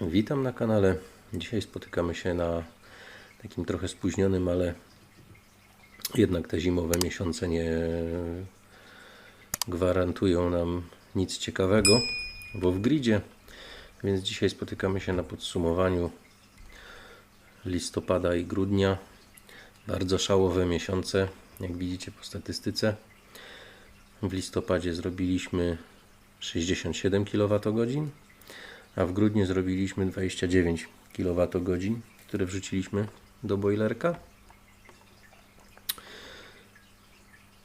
Witam na kanale. Dzisiaj spotykamy się na takim trochę spóźnionym, ale jednak te zimowe miesiące nie gwarantują nam nic ciekawego, bo w gridzie. Więc dzisiaj spotykamy się na podsumowaniu listopada i grudnia. Bardzo szałowe miesiące, jak widzicie po statystyce. W listopadzie zrobiliśmy 67 kWh, a w grudniu zrobiliśmy 29 kWh, które wrzuciliśmy do boilerka.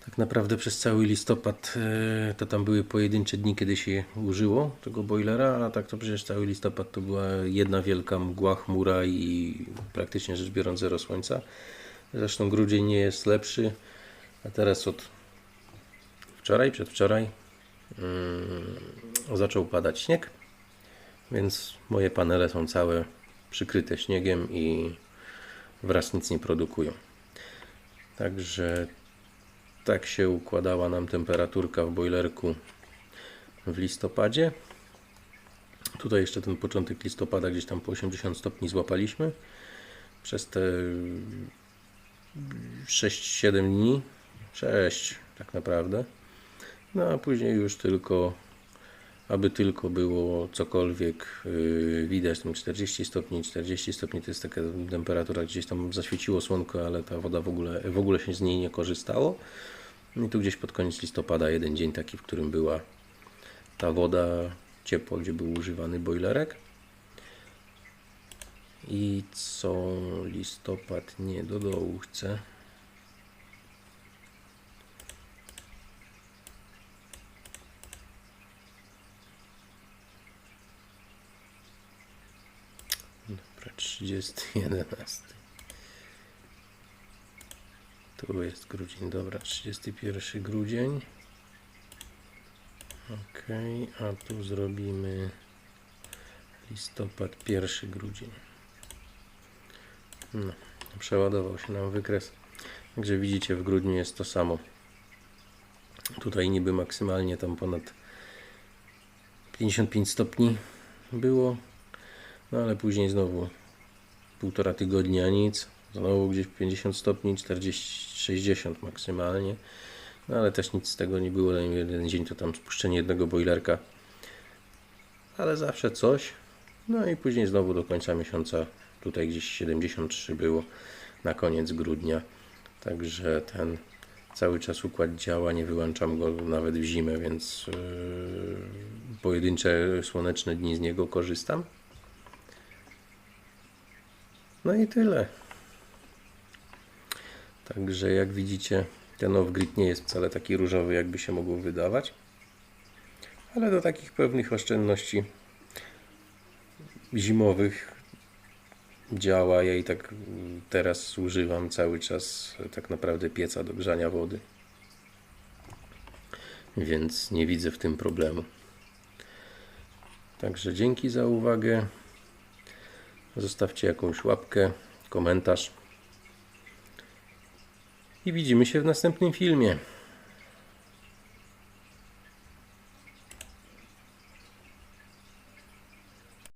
Tak naprawdę przez cały listopad e, to tam były pojedyncze dni, kiedy się użyło tego boilera, a tak to przecież cały listopad to była jedna wielka mgła, chmura i praktycznie rzecz biorąc zero słońca. Zresztą grudzień nie jest lepszy, a teraz od wczoraj, przedwczoraj mm, zaczął padać śnieg, więc moje panele są całe przykryte śniegiem i wraz nic nie produkują. Także tak się układała nam temperaturka w boilerku w listopadzie. Tutaj jeszcze ten początek listopada gdzieś tam po 80 stopni złapaliśmy. Przez te 6-7 dni, 6 tak naprawdę. No a później już tylko, aby tylko było cokolwiek yy, widać, tam 40 stopni, 40 stopni to jest taka temperatura, gdzieś tam zaświeciło słonko, ale ta woda w ogóle, w ogóle się z niej nie korzystało. I tu gdzieś pod koniec listopada jeden dzień taki, w którym była ta woda, ciepło, gdzie był używany boilerek. I co listopad nie do dołu chce. Dobra, 30, 11. Tu jest grudzień, dobra, 31 grudzień. Ok, a tu zrobimy listopad, 1 grudzień. No, przeładował się nam wykres. Także widzicie, w grudniu jest to samo. Tutaj niby maksymalnie tam ponad 55 stopni było, no ale później znowu półtora tygodnia nic, znowu gdzieś 50 stopni, 40, 60 maksymalnie, no ale też nic z tego nie było, jeden dzień to tam spuszczenie jednego boilerka, ale zawsze coś, no i później znowu do końca miesiąca, tutaj gdzieś 73 było na koniec grudnia, także ten cały czas układ działa, nie wyłączam go nawet w zimę, więc yy, pojedyncze słoneczne dni z niego korzystam. No i tyle. Także jak widzicie, ten off-grid nie jest wcale taki różowy, jakby się mogło wydawać. Ale do takich pewnych oszczędności zimowych działa. Ja i tak teraz używam cały czas tak naprawdę pieca do grzania wody. Więc nie widzę w tym problemu. Także dzięki za uwagę. Zostawcie jakąś łapkę, komentarz. I widzimy się w następnym filmie.